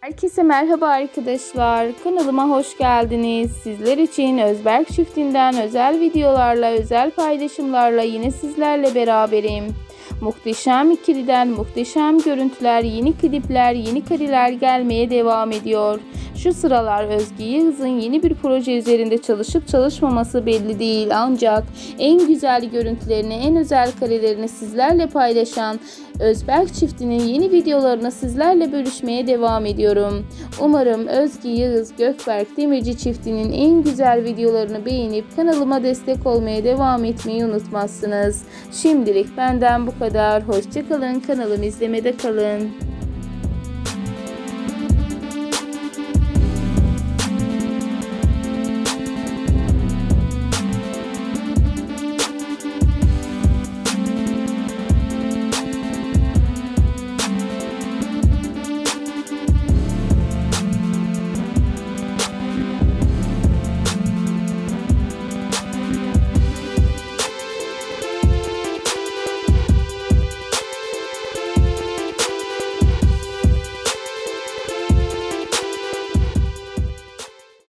Herkese merhaba arkadaşlar. Kanalıma hoş geldiniz. Sizler için Özberk çiftinden özel videolarla, özel paylaşımlarla yine sizlerle beraberim. Muhteşem ikiliden muhteşem görüntüler, yeni klipler, yeni kareler gelmeye devam ediyor. Şu sıralar Özge Yağız'ın yeni bir proje üzerinde çalışıp çalışmaması belli değil ancak en güzel görüntülerini, en özel karelerini sizlerle paylaşan Özberk çiftinin yeni videolarını sizlerle bölüşmeye devam ediyorum. Umarım Özge Yağız Gökberk Demirci çiftinin en güzel videolarını beğenip kanalıma destek olmaya devam etmeyi unutmazsınız. Şimdilik benden bu kadar. Hoşçakalın. Kanalımı izlemede kalın.